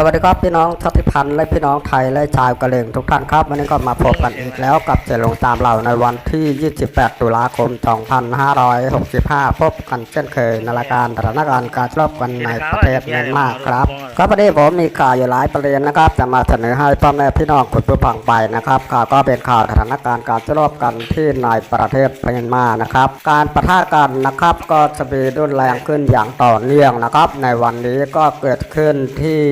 สวัสดีครับพี่น้องชาติพันธุ์และพี่น้องไทยและชาวกะเหรี่ยงทุกท่านครับวันนี้ก็มาพบกันอีกแล้วกับเจลงตามเราในวันที่ 28 ตุลาคม 2565 พบกันเช่นเคยในรายการสถานการณ์การรบกันในประเทศเมียนมาครับครับวันนี้ผมมีข่าวอยู่หลายประเด็นนะครับจะมาเสนอให้พ่อแม่พี่น้องคุณผู้ฟังไปนะครับข่าวก็เป็นข่าวสถานการณ์การรบกันที่ในประเทศเมียนมานะครับการปะทะกันนะครับก็จะมีรุนแรงขึ้นอย่างต่อเนื่องนะครับในวันนี้ก็เกิดขึ้นที่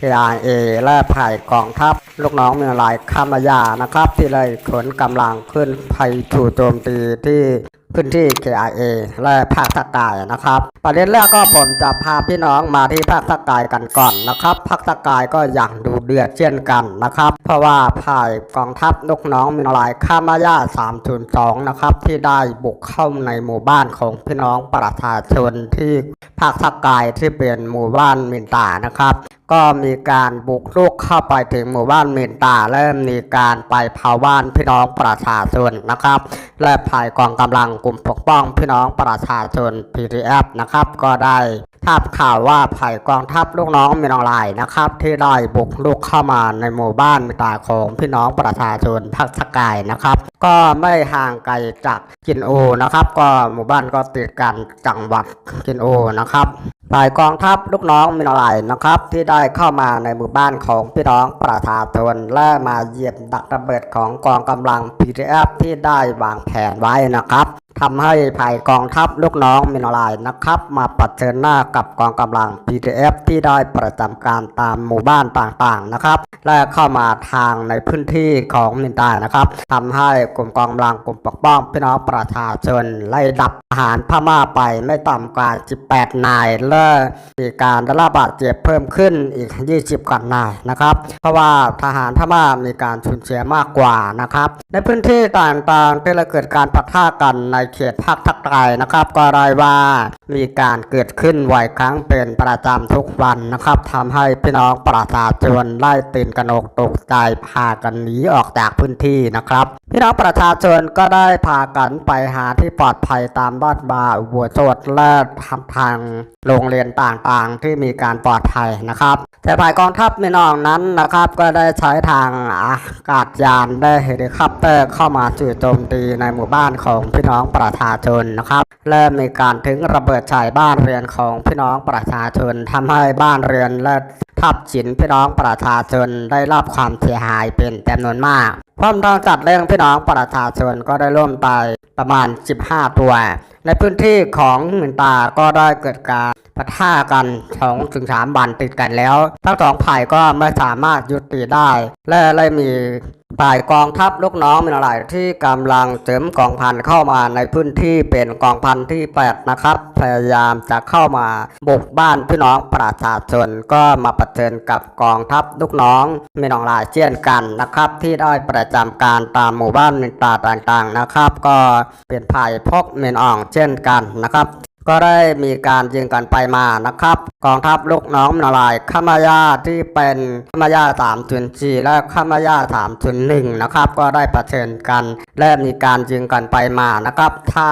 KIA และผ่ายกองทัพ ลูกน้องเมืองหลายคามายานะครับ ที่เลยขนกำลังขึ้นไปถูโจมตีที่พื้นที่ KIA และภาคตะกายนะครับ ประเด็นแรกก็ผมจะพาพี่น้องมาที่ภาคตะกายกันก่อนนะครับภาคตะกายก็อย่างดูเดือดเช่นกันนะครับ เพราะว่าผ่ายกองทัพลูกน้องเมืองหลายคามายา302 นะครับ ที่ได้บุกเข้าในหมู่บ้านของพี่น้องประชาชนที่ ภาคตะกายที่เป็นหมู่บ้านมินตานะครับ ก็มีการบุกรุกเข้าไปถึงหมู่บ้านมินตาและมีการไปเผาบ้านพี่น้องประชาชนนะครับ และภายกองกำลังกลุ่มปกป้องพี่น้องประชาชน PTF นะครับ ก็ได้ทราบข่าวว่าภายกองทัพลูกน้องมินองลายนะครับ ที่ได้บุกรุกเข้ามาในหมู่บ้านมินตาของพี่น้องประชาชนภาคสกายนะครับ ก็ไม่ห่างไกลจากกินโอนะครับ ก็หมู่บ้านก็ติดกันจังหวัดกินโอนะครับครับ ฝ่ายกองทัพลูกน้องมินอลายนะครับ ที่ได้เข้ามาในหมู่บ้านของพี่น้องประชาชนและมาเหยียบดักระเบิดของกองกำลัง PTF ที่ได้วางแผนไว้นะครับทำให้ภายกองทัพลูกน้องมินอลายนะครับ มาปัดเชิญหน้ากับกองกำลัง PTF ที่ได้ประจำการตามหมู่บ้านต่างๆนะครับและเข้ามาทางในพื้นที่ของมินตานะครับทำให้กลุ่มกองกำลังกลุ่มปกป้องพี่น้องประชาชนไล่ดับทหารพม่าไปไม่ต่ำกว่า 18 นายและมีการได้รับบาดเจ็บเพิ่มขึ้นอีก 20กว่านายนะครับ เพราะว่าทหารพม่ามีการสูญเสียมากกว่านะครับ ในพื้นที่ต่างๆที่เราเกิดการปะทะกันในเขตภาคทักไกายนะครับ ก็รายว่ามีการเกิดขึ้นบ่อยครั้งเป็นประจำทุกวันนะครับทำให้พี่น้องประชาชนไล่ตื่นกระหนกตกใจพากันหนีออกจากพื้นที่นะครับ พี่น้องประชาชนก็ได้พากันไปหาที่ปลอดภัยตามบ้านบาหัวโจดและทำทางโรงเรียนต่างๆ ที่มีการปลอดภัยนะครับแต่ฝ่ายกองทัพไม่นองนั้นนะครับก็ได้ใช้ทางอากาศยานได้เฮลิคอปเตอร์เข้ามาจู่โจมตีในหมู่บ้านของพี่น้องประชาชนนะครับและมีการถึงระเบิดใส่บ้านเรือนของพี่น้องประชาชนทำให้บ้านเรือนและ ทับสินพี่น้องประชาชนได้รับความเสียหายเป็นจำนวนมากพร้อมทางจัดเรื่องพี่น้องประชาชนก็ได้ร่วมไปประมาณ 15 ตัว ในพื้นที่ของหมื่นตาก็ได้เกิดการปะทะกันสองถึงสามวันติดกันแล้ว ทั้งสองฝ่ายก็ไม่สามารถยุติได้ และเลยมีฝ่ายกองทัพลูกน้องมีอะไรที่กำลังเสริมกองพันเข้ามาในพื้นที่เป็นกองพันที่8นะครับ พยายามจะเข้ามาบุกบ้านพี่น้องประชาชนก็มาประเชิญกับกองทัพลูกน้องมีน้องหลายเช่นกันนะครับ ที่ได้ประจำการตามหมู่บ้านมินตาต่างๆนะครับ ก็เป็นภายพกเมนอ่องเช่นกันนะครับ ก็ได้มีการยิงกันไปมานะครับ กองทัพลูกน้องนารายขมายาที่เป็นขมายา3.4และขมายา3.1นะครับก็ได้ประเชิญกัน และมีการยิงกันไปมานะครับ ถ้า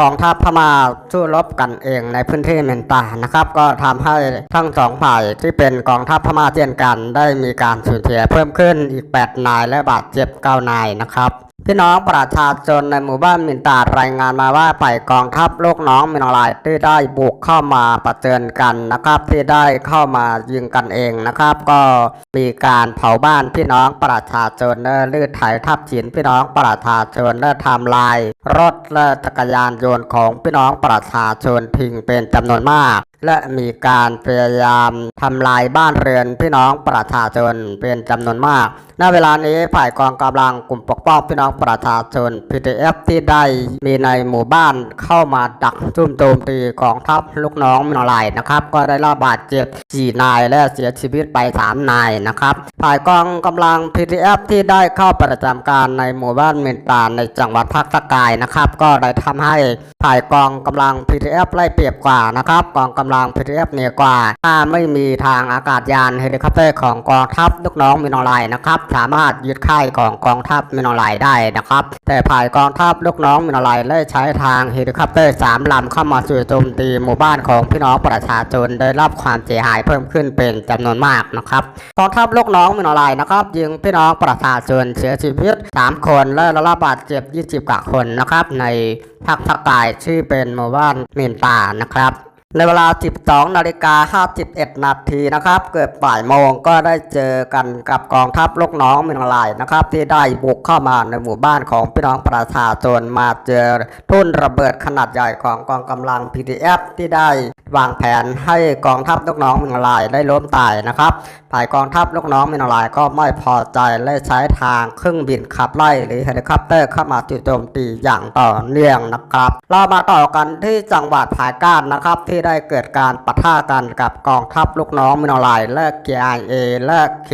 กองทัพพม่าสู้รบกันเองในพื้นที่เมนตานะครับ ก็ทำให้ทั้งสองฝ่ายที่เป็นกองทัพพม่าเช่นกัน ได้มีการสูญเสียเพิ่มขึ้นอีก 8 นายและบาดเจ็บ 9 นายนะครับ พี่น้องประชาชนในหมู่บ้านมินตารายงานมาว่าฝ่ายกองทัพลูกน้องมินอลายที่ได้บุกเข้ามาประเจิญกันนะครับ ที่ได้เข้ามายิงกันเองนะครับ ก็มีการเผาบ้านพี่น้องประชาชนและลืดไถทับฉินพี่น้องประชาชนและทำลาย รถและจักรยานยนต์ของพี่น้องประชาชนทิ้งเป็นจำนวนมาก และมีการพยายามทำลายบ้านเรือนพี่น้องประชาชนเป็นจำนวนมาก ณ เวลานี้ฝ่ายกองกำลังกลุ่มปกป้องพี่น้องประชาชน PTF ที่ได้มีในหมู่บ้านเข้ามาดักจุ่มโจมตีกองทัพลูกน้องมินอลายนะครับ ก็ได้รับบาดเจ็บ4นายและเสียชีวิตไป 3 นายนะครับ ฝ่ายกองกำลัง PTF ที่ได้เข้าประจำการในหมู่บ้านเมนตาในจังหวัดภาคตะกายนะครับ ก็ได้ทำให้ฝ่ายกองกำลัง PTF ไล่เปรียบกว่านะครับกองกำำลัง PDF เหนือกว่า ถ้าไม่มีทางอากาศยานเฮลิคอปเตอร์ของกองทัพลูกน้องมินอลายนะครับ สามารถยึดค่ายของกองทัพมินอลายได้นะครับ แต่ภายกองทัพลูกน้องมินอลายได้ใช้ทางเฮลิคอปเตอร์สามลำเข้ามาสู่โจมตีหมู่บ้านของพี่น้องประชาชนได้รับความเสียหายเพิ่มขึ้นเป็นจำนวนมากนะครับกองทัพลูกน้องมินอลายนะครับยิงพี่น้องประชาชนเสียชีวิต 3 คนและรับบาดเจ็บ 20กว่าคนนะครับในภาคภาคใต้ที่เป็นหมู่บ้านมินตานะครับ ในเวลา 12 นาฬิกา 51 นาทีนะครับ เกิดบ่ายโมงก็ได้เจอกันกับกองทัพลูกน้องมินลายนะครับ ที่ได้บุกเข้ามาในหมู่บ้านของพี่น้องประชาชนมาเจอทุ่นระเบิดขนาดใหญ่ของกองกำลัง PDF ที่ได้วางแผนให้กองทัพลูกน้องมินลายได้ล้มตายนะครับฝ่ายกองทัพลูกน้องมินลายก็ไม่พอใจและใช้ทางเครื่องบินขับไล่หรือเฮลิคอปเตอร์เข้ามาจู่โจมตีอย่างต่อเนื่องนะครับ เรามาต่อกันที่จังหวัดผายก้านนะครับที่ที่ได้เกิดการปะทะกันกับกองทัพลูกน้องมินลายและ KIA และ K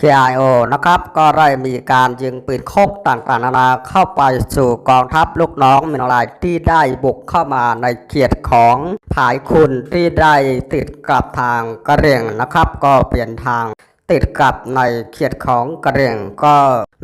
KIO นะครับ ก็ได้มีการยิงปืนคบต่างๆนานาเข้าไปสู่กองทัพลูกน้องมินลายที่ได้บุกเข้ามาในเขตของผายคุณที่ได้ติดกับทางกระเรียงนะครับ ก็เปลี่ยนทาง ติดกับในเขตของกระเรียงก็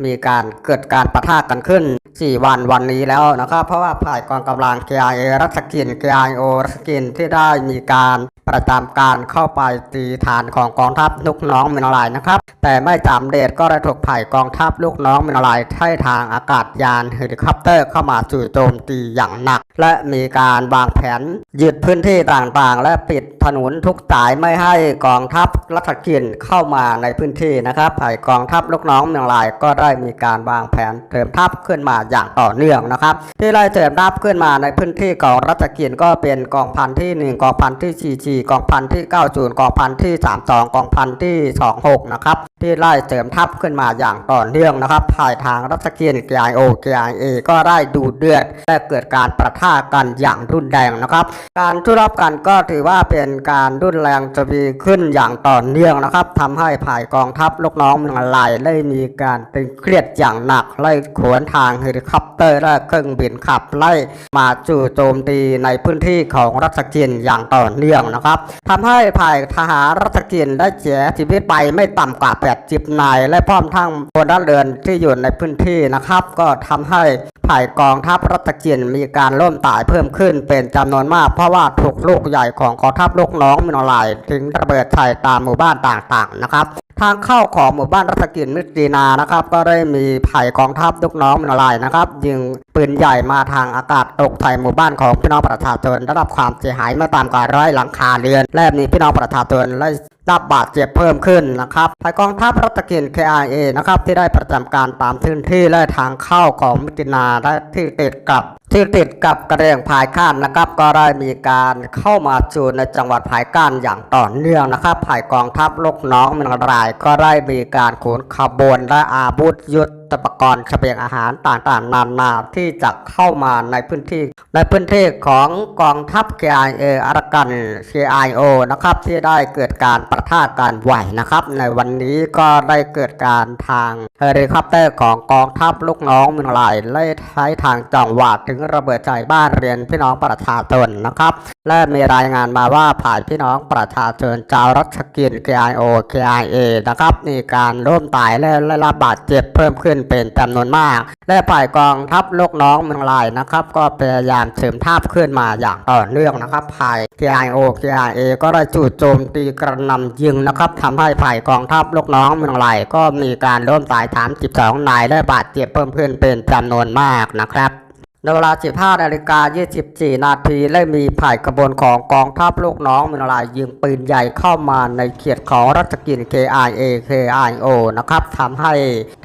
มีการเกิดการประทะกันขึ้น 4 วันวันนี้แล้วนะครับ เพราะว่าฝ่ายกองกำลัง KIA รัสกิน KIO รัสกินที่ได้มีการ ประจำการเข้าไปตีฐานของกองทัพลูกน้องมินลายนะครับ แต่ไม่สำเร็จก็ได้ถูกฝ่ายกองทัพลูกน้องมินลายใช้ทางอากาศยานเฮลิคอปเตอร์เข้ามาจู่โจมตีอย่างหนัก และมีการวางแผนยึดพื้นที่ต่างๆ และปิดถนนทุกสายไม่ให้กองทัพรัชกินเข้ามาในพื้นที่นะครับฝ่ายกองทัพลูกน้องมืองลายก็ได้มีการวางแผนเติมทัพขึ้นมาอย่างต่อเนื่องนะครับ ที่ได้เติมทัพขึ้นมาในพื้นที่ของรัชกินก็เป็นกองพันที่ 1 กองพันที่4 4 กองพันที่ 90 กองพันที่ 32 กองพันที่ 26 นะครับ ที่ไล่เติมทัพขึ้นมาอย่างต่อเนื่องนะครับภายทางรัชกิน KIO KIA ก็ได้ดูเดือดและเกิดการประทะกันอย่างรุนแรงนะครับ การทุรบกันก็ถือว่าเป็นการรุนแรงจะมีขึ้นอย่างต่อเนื่องนะครับทำให้ภายกองทัพลูกน้องเมืองลายได้มีการตึงเครียดอย่างหนักไล่ขวนทางเฮลิคอปเตอร์และเครื่องบินขับไล่มาจู่โจมตีในพื้นที่ของรัชกินอย่างต่อเนื่องนะครับทำให้ภายทหารรัฐกินได้เสียชีวิตไปไม่ต่ำกว่า80นายและพร้อมทั้งพลเรือนที่อยู่ในพื้นที่นะครับ ก็ทำให้ฝ่ายกองทัพรัฐกินมีการล่มตายเพิ่มขึ้นเป็นจำนวนมาก เพราะว่าถูกลูกใหญ่ของกองทัพลูกน้องมินอลายถึงระเบิดใส่ตามหมู่บ้านต่างๆนะครับ ทางเข้าของหมู่บ้านรัชกินมิตรีนานะครับ ก็ได้มีไผ่กองทัพลูกน้องมินลายนะครับยิงปืนใหญ่มาทางอากาศตกใส่หมู่บ้านของพี่น้องประชาชนได้รับความเสียหายไม่ต่ำกว่าร้อยหลังคาเรือน และมีพี่น้องประชาชนและรับบาดเจ็บเพิ่มขึ้นนะครับภายกองทัพรัตกิน KIA นะครับที่ได้ประจำการตามพื้นที่และทางเข้าของมิตรนาและที่ติดกับ ที่ติดกับกระเรียงภายก้านนะครับ ก็ได้มีการเข้ามาจู่ในจังหวัดภายก้านอย่างต่อเนื่องนะครับภายกองทัพลูกน้องมินรายก็ได้มีการขนขบวนและอาวุธยุทธ ปกรเสบียงอาหารต่างๆ นานาที่จะเข้ามาในพื้นที่ ในพื้นที่ของกองทัพ KIA อารักัน KIO นะครับที่ได้เกิดการประทะกันไหวนะครับ ในวันนี้ก็ได้เกิดการทางเฮลิคอปเตอร์ของกองทัพลูกน้องมินลายไล่ใช้ทางจังหวัดถึงระเบิดใจบ้านเรียนพี่น้องประชาชนนะครับ และมีรายงานมาว่าผ่านพี่น้องประชาชนชาวรัชกิน KIO KIA นะครับมีการร่วมตายและได้รับบาดเจ็บเพิ่มขึ้นเป็นจำนวนมาก และฝ่ายกองทัพลูกน้องเมืองลายนะครับ ก็พยายามเสริมทัพขึ้นมาอย่างต่อเนื่องนะครับฝ่าย KIO KIA ก็ได้จู่โจมตีกระหนำยิงนะครับทำให้ฝ่ายกองทัพลูกน้องเมืองลายก็มีการล้มตาย 32 นายและบาดเจ็บเพิ่มขึ้นเป็นจำนวนมากนะครับ ในเวลา 15นาฬิกา24 นาทีได้มีผ่ายกระบวนของกองทัพลูกน้องมินลายยิงปืนใหญ่เข้ามาในเขตของรัชกิน KIA KIO นะครับทำให้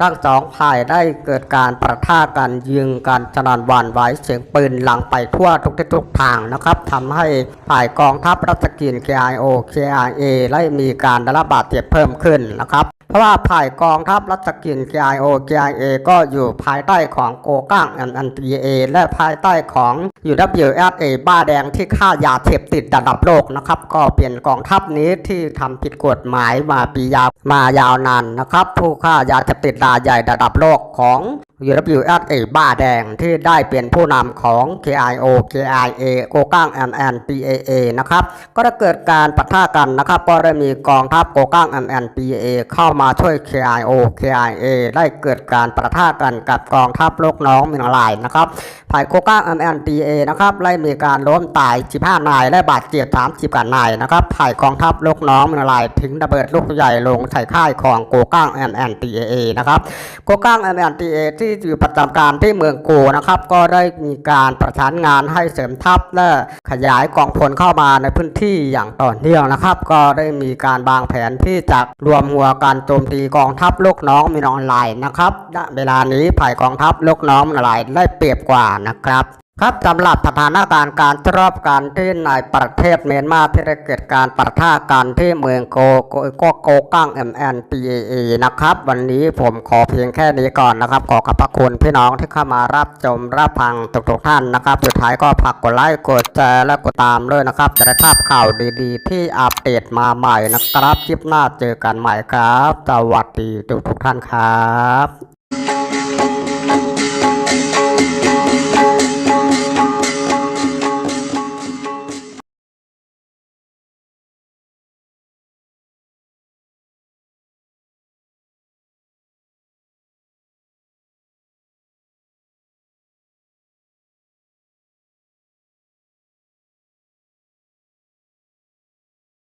ทั้งสองฝ่ายได้เกิดการประทะกันยิงกันจนานวันไหวเสียงปืนหลังไปทั่วทุกทิศทุกทางนะครับทำให้ฝ่ายกองทัพรัชกิน KIO KIA ได้มีการได้รับบาดเจ็บเพิ่มขึ้นนะครับ เพราะว่าภายกองทัพรัชกิน KIO KIA ก็อยู่ภายใต้ของโกก้างอันอันตีเอและภายใต้ของ UWSA บ้าแดงที่ฆ่ายาเสพติดระดับโลกนะครับ ก็เป็นกองทัพนี้ที่ทำผิดกฎหมายมาปียาวมายาวนานนะครับ ผู้ฆ่ายาเสพติดรายใหญ่ระดับโลกของ UWSA บ้าแดงที่ได้เป็นผู้นำของ KIO KIA โกก้าง MN PAA นะครับก็ได้เกิดการปะทะกันนะครับก็ได้มีกองทัพโกก้าง MN PAA เข้ามาช่วย KIO KIA ได้เกิดการปะทะกันกับกองทัพลูกน้องมินลายนะครับฝ่ายโกก้าง MN PAA นะครับได้มีการล้มตาย 15 นาย และบาดเจ็บ 30กว่านายนะครับฝ่ายกองทัพลูกน้องมินลายถึงระเบิดลูกใหญ่ลงใส่ค่ายของโกก้าง MN PAA นะครับโกก้าง MNTA ที่ที่อยู่ประจำการที่เมืองกูนะครับ ก็ได้มีการประสานงานให้เสริมทัพและขยายกองพลเข้ามาในพื้นที่อย่างต่อเนื่องนะครับ ก็ได้มีการวางแผนที่จะรวมหัวการโจมตีกองทัพลูกน้องมินออนไลน์นะครับณเวลานี้ฝ่ายกองทัพลูกน้องมินอนไลน์ได้เปรียบกว่านะครับ ครับสำหรับสถานการณ์การรอบการที่ในประเทศเมียนมาที่ได้เกิดการประทะกันที่เมืองโกโกโกโกกั้ง MN PAA นะครับ วันนี้ผมขอเพียงแค่นี้ก่อนนะครับ ขอขอบพระคุณพี่น้องที่เข้ามารับชมรับฟังทุกๆท่านนะครับ สุดท้ายก็ฝากกดไลค์กดแชร์และกดตามด้วยนะครับ จะได้ภาพข่าวดีๆ ที่อัปเดตมาใหม่นะครับคลิปหน้าเจอกันใหม่ครับสวัสดีทุกๆท่านครับ